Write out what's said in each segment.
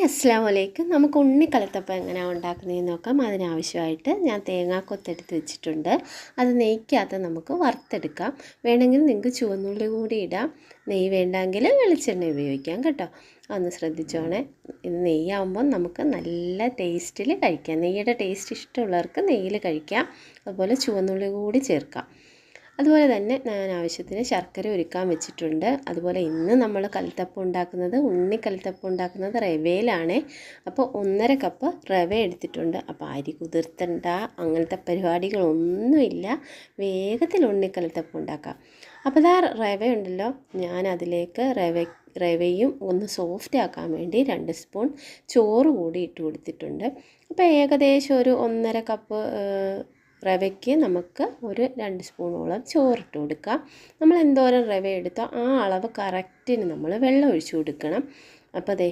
Hi അസ്സാം വലൈക്കും നമുക്ക് ഉണ്ണിക്കലത്തപ്പം എങ്ങനെയാണ് ഉണ്ടാക്കുന്നതെന്ന് നോക്കാം. അതിനാവശ്യമായിട്ട് ഞാൻ തേങ്ങാക്കൊത്തെടുത്ത് വെച്ചിട്ടുണ്ട്. അത് നെയ്ക്കാത്ത നമുക്ക് വറുത്തെടുക്കാം. വേണമെങ്കിൽ നിങ്ങൾക്ക് ചുവന്നുള്ളി കൂടി ഇടാം. നെയ്യ് വേണ്ടെങ്കിൽ വെളിച്ചെണ്ണ ഉപയോഗിക്കാം കേട്ടോ. ഒന്ന് ശ്രദ്ധിച്ചോണേ. ഇത് നെയ്യാകുമ്പോൾ നമുക്ക് നല്ല ടേസ്റ്റിൽ കഴിക്കാം. നെയ്യുടെ ടേസ്റ്റ് ഇഷ്ടമുള്ളവർക്ക് നെയ്യിൽ കഴിക്കാം. അതുപോലെ ചുവന്നുള്ളി കൂടി ചേർക്കാം. അതുപോലെ തന്നെ ഞാൻ ആവശ്യത്തിന് ശർക്കര ഒരുക്കാൻ വെച്ചിട്ടുണ്ട്. അതുപോലെ ഇന്ന് നമ്മൾ കൽത്തപ്പം ഉണ്ടാക്കുന്നത് ഉണ്ണി കലത്തപ്പം ഉണ്ടാക്കുന്നത് റവയിലാണ്. അപ്പോൾ ഒന്നര കപ്പ് റവ എടുത്തിട്ടുണ്ട്. അപ്പോൾ അരി കുതിർത്തണ്ട അങ്ങനത്തെ പരിപാടികളൊന്നുമില്ല. വേഗത്തിൽ ഉണ്ണി കലത്തപ്പം ഉണ്ടാക്കാം. അപ്പോൾ ഇതാ റവ ഉണ്ടല്ലോ ഞാൻ അതിലേക്ക് റവ റവയും ഒന്ന് സോഫ്റ്റ് ആക്കാൻ വേണ്ടി രണ്ട് സ്പൂൺ ചോറ് കൂടി ഇട്ട് കൊടുത്തിട്ടുണ്ട്. അപ്പോൾ ഏകദേശം ഒരു ഒന്നര കപ്പ് റവയ്ക്ക് നമുക്ക് ഒരു രണ്ട് സ്പൂണോളം ചോറിട്ട് കൊടുക്കാം. നമ്മൾ എന്തോരം റവ എടുത്തോ ആ അളവ് കറക്റ്റിന് നമ്മൾ വെള്ളം ഒഴിച്ചു കൊടുക്കണം. അപ്പോൾ അതെ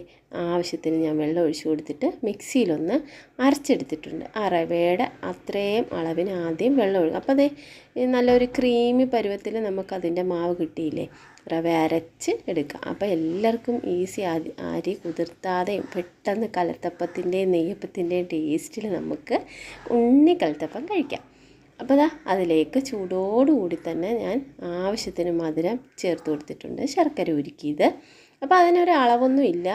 ആവശ്യത്തിന് ഞാൻ വെള്ളം ഒഴിച്ചു കൊടുത്തിട്ട് മിക്സിയിലൊന്ന് അരച്ചെടുത്തിട്ടുണ്ട്. ആ റവയുടെ അത്രയും അളവിന് ആദ്യം വെള്ളം ഒഴുകും അപ്പോൾ അതെ നല്ലൊരു ക്രീമി പരുവത്തിൽ നമുക്കതിന്റെ മാവ് കിട്ടിയില്ലേ? റവ അരച്ച് എടുക്കാം. അപ്പോൾ എല്ലാവർക്കും ഈസി അരി അരി കുതിർത്താതെയും പെട്ടെന്ന് കലത്തപ്പത്തിന്റെയും നെയ്യപ്പത്തിന്റെയും ടേസ്റ്റിൽ നമുക്ക് ഉണ്ണി കലത്തപ്പം കഴിക്കാം. അപ്പോൾ അതാ അതിലേക്ക് ചൂടോടുകൂടി തന്നെ ഞാൻ ആവശ്യത്തിന് മധുരം ചേർത്ത് കൊടുത്തിട്ടുണ്ട്. ശർക്കര ഉരുക്കിയത്. അപ്പോൾ അതിനൊരു അളവൊന്നും ഇല്ല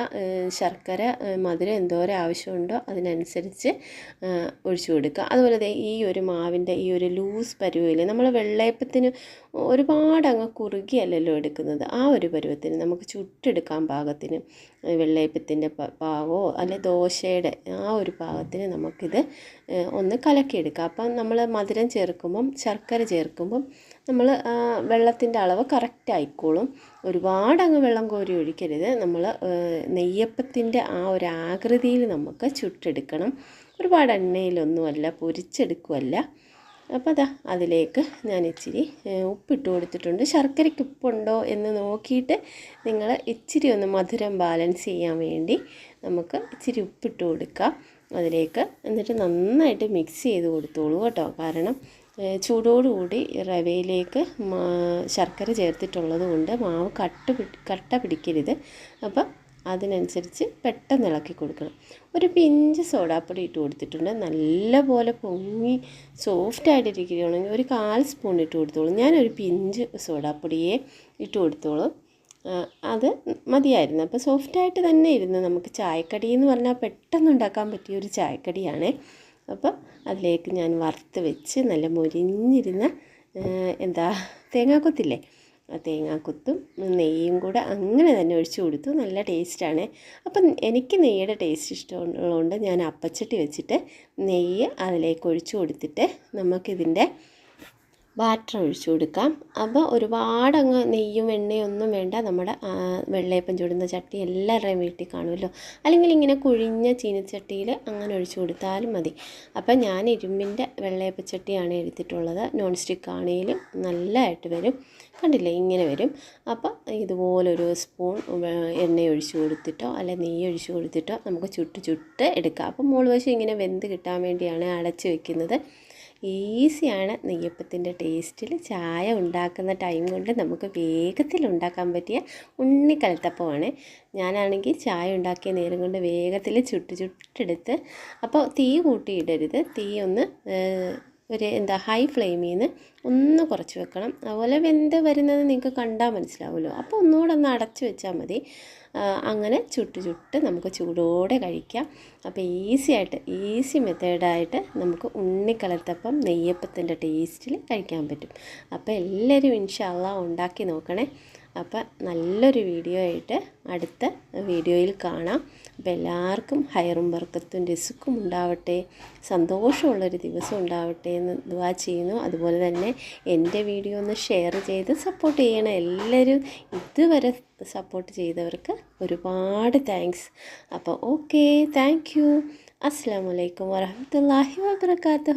ശർക്കര മധുരം എന്തോരം ആവശ്യമുണ്ടോ അതിനനുസരിച്ച് ഒഴിച്ചു കൊടുക്കുക. അതുപോലെ ഈ ഒരു മാവിന്റെ ഈ ഒരു ലൂസ് പരുവയിൽ നമ്മൾ വെള്ളയപ്പത്തിന് ഒരുപാട് അങ്ങ് കുറുകിയല്ലല്ലോ എടുക്കുന്നത്. ആ ഒരു പരുവത്തിന് നമുക്ക് ചുട്ടെടുക്കാൻ പാകത്തിന് വെള്ളയപ്പത്തിന്റെ പാകമോ അല്ലെ ദോശയുടെ ആ ഒരു പാകത്തിന് നമുക്കിത് ഒന്ന് കലക്കിയെടുക്കാം അപ്പം നമ്മൾ മധുരം ചേർക്കുമ്പം ശർക്കര ചേർക്കുമ്പം നമ്മൾ വെള്ളത്തിന്റെ അളവ് കറക്റ്റ് ആയിക്കോളും. ഒരുപാട് അങ്ങ് വെള്ളം കോരി ഒഴിക്കരുത്. നമ്മൾ നെയ്യപ്പത്തിന്റെ ആ ഒരു ആകൃതിയിൽ നമുക്ക് ചുട്ടെടുക്കണം. ഒരുപാട് എണ്ണയിലൊന്നുമല്ല പൊരിച്ചെടുക്കുമല്ല അപ്പോൾ അതാ അതിലേക്ക് ഞാൻ ഇച്ചിരി ഉപ്പിട്ട് കൊടുത്തിട്ടുണ്ട്. ശർക്കരയ്ക്ക് ഉപ്പുണ്ടോ എന്ന് നോക്കിയിട്ട് നിങ്ങൾ ഇച്ചിരി ഒന്ന് മധുരം ബാലൻസ് ചെയ്യാൻ വേണ്ടി നമുക്ക് ഇച്ചിരി ഉപ്പിട്ട് കൊടുക്കാം. അതിലേക്ക് എന്നിട്ട് നന്നായിട്ട് മിക്സ് ചെയ്ത് കൊടുത്തോളൂ കേട്ടോ. കാരണം ചൂടോടുകൂടി റവയിലേക്ക് ശർക്കര ചേർത്തിട്ടുള്ളത് കൊണ്ട് മാവ് കട്ട് കട്ട പിടിക്കരുത്. അപ്പം അതിനനുസരിച്ച് പെട്ടെന്ന് ഇളക്കി കൊടുക്കണം. ഒരു പിഞ്ച് സോഡാപ്പൊടി ഇട്ട് കൊടുത്തിട്ടുണ്ട്. നല്ലപോലെ പൊങ്ങി സോഫ്റ്റ് ആയിട്ടിരിക്കുകയാണെങ്കിൽ ഒരു കാൽ സ്പൂൺ ഇട്ട് കൊടുത്തോളൂ. ഞാനൊരു പിഞ്ച് സോഡാപ്പൊടിയെ ഇട്ട് കൊടുത്തോളൂ. അത് മതിയായിരുന്നു. അപ്പോൾ സോഫ്റ്റായിട്ട് തന്നെ ഇരുന്ന് നമുക്ക് ചായക്കടി എന്ന് പറഞ്ഞാൽ പെട്ടെന്ന് ഉണ്ടാക്കാൻ പറ്റിയ ഒരു ചായക്കടിയാണ്. അപ്പോൾ അതിലേക്ക് ഞാൻ വറുത്ത് വെച്ച് നല്ല മൊരിഞ്ഞിരുന്ന എന്താ തേങ്ങാക്കൊത്തില്ലേ? ആ തേങ്ങാക്കൊത്തും നെയ്യും കൂടെ അങ്ങനെ തന്നെ ഒഴിച്ചു കൊടുത്തു. നല്ല ടേസ്റ്റാണ്. അപ്പം എനിക്ക് നെയ്യുടെ ടേസ്റ്റ് ഇഷ്ടമുള്ളതുകൊണ്ട് ഞാൻ അപ്പച്ചട്ടി വെച്ചിട്ട് നെയ്യ് അതിലേക്ക് ഒഴിച്ചു കൊടുത്തിട്ട് നമുക്കിതിന്റെ ബാറ്റർ ഒഴിച്ചു കൊടുക്കാം. അപ്പോൾ ഒരുപാട് അങ്ങ് നെയ്യും എണ്ണയും ഒന്നും വേണ്ട. നമ്മുടെ വെള്ളയപ്പം ചൂടുന്ന ചട്ടി എല്ലാവരുടെയും വീട്ടിൽ കാണുമല്ലോ. അല്ലെങ്കിൽ ഇങ്ങനെ കുഴിഞ്ഞ ചീനച്ചട്ടിയിൽ അങ്ങനെ ഒഴിച്ചു കൊടുത്താലും മതി. അപ്പോൾ ഞാൻ ഇരുമ്പിന്റെ വെള്ളയപ്പച്ചട്ടിയാണ് എടുത്തിട്ടുള്ളത്. നോൺ സ്റ്റിക്ക് ആണെങ്കിലും നല്ലതായിട്ട് വരും. കണ്ടില്ലേ? ഇങ്ങനെ വരും. അപ്പം ഇതുപോലൊരു സ്പൂൺ എണ്ണ ഒഴിച്ചു കൊടുത്തിട്ടോ അല്ലെ നെയ്യ് ഒഴിച്ചു കൊടുത്തിട്ടോ നമുക്ക് ചുട്ട് ചുട്ട് എടുക്കാം. അപ്പോൾ മുകൾ വശം ഇങ്ങനെ വെന്ത് കിട്ടാൻ വേണ്ടിയാണ് അടച്ച് വെക്കുന്നത്. ഈസിയാണ് നെയ്യപ്പത്തിന്റെ ടേസ്റ്റിൽ ചായ ഉണ്ടാക്കുന്ന ടൈം കൊണ്ട് നമുക്ക് വേഗത്തിൽ ഉണ്ടാക്കാൻ പറ്റിയ ഉണ്ണിക്കലത്തപ്പമാണ്. ഞാനാണെങ്കിൽ ചായ ഉണ്ടാക്കിയ നേരം കൊണ്ട് വേഗത്തിൽ ചുട്ട് ചുട്ടെടുത്ത് അപ്പോൾ തീ കൂട്ടിയിടരുത്. തീ ഒന്ന് ഒരു എന്താ ഹൈ ഫ്ലെയിമിൽ നിന്ന് ഒന്ന് കുറച്ച് വെക്കണം. അതുപോലെ വെന്ത് വരുന്നത് നിങ്ങൾക്ക് കണ്ടാൽ മനസ്സിലാവുമല്ലോ. അപ്പോൾ ഒന്നുകൂടെ ഒന്ന് അടച്ച് വെച്ചാൽ മതി. അങ്ങനെ ചുട്ട് ചുട്ട് നമുക്ക് ചൂടോടെ കഴിക്കാം. അപ്പോൾ ഈസി ആയിട്ട് ഈസി മെത്തേഡായിട്ട് നമുക്ക് ഉണ്ണിക്കലത്തപ്പം നെയ്യപ്പത്തിന്റെ ടേസ്റ്റിൽ കഴിക്കാൻ പറ്റും. അപ്പോൾ എല്ലാവരും ഇൻഷാല്ല ഉണ്ടാക്കി നോക്കണേ. അപ്പം നല്ലൊരു വീഡിയോ ആയിട്ട് അടുത്ത വീഡിയോയിൽ കാണാം. അപ്പം എല്ലാവർക്കും ഹയറും വർക്കത്തും രസുക്കും ഉണ്ടാവട്ടെ. സന്തോഷമുള്ളൊരു ദിവസം ഉണ്ടാവട്ടെ എന്ന് ദുവാ ചെയ്യുന്നു. അതുപോലെ തന്നെ എന്റെ വീഡിയോ ഒന്ന് ഷെയർ ചെയ്ത് സപ്പോർട്ട് ചെയ്യണം. എല്ലാവരും ഇതുവരെ സപ്പോർട്ട് ചെയ്തവർക്ക് ഒരുപാട് താങ്ക്സ്. അപ്പോൾ ഓക്കെ താങ്ക് യു. അസ്സാം വലൈക്കും വാഹമത്തല്ലാഹി വാബർക്കാത്തു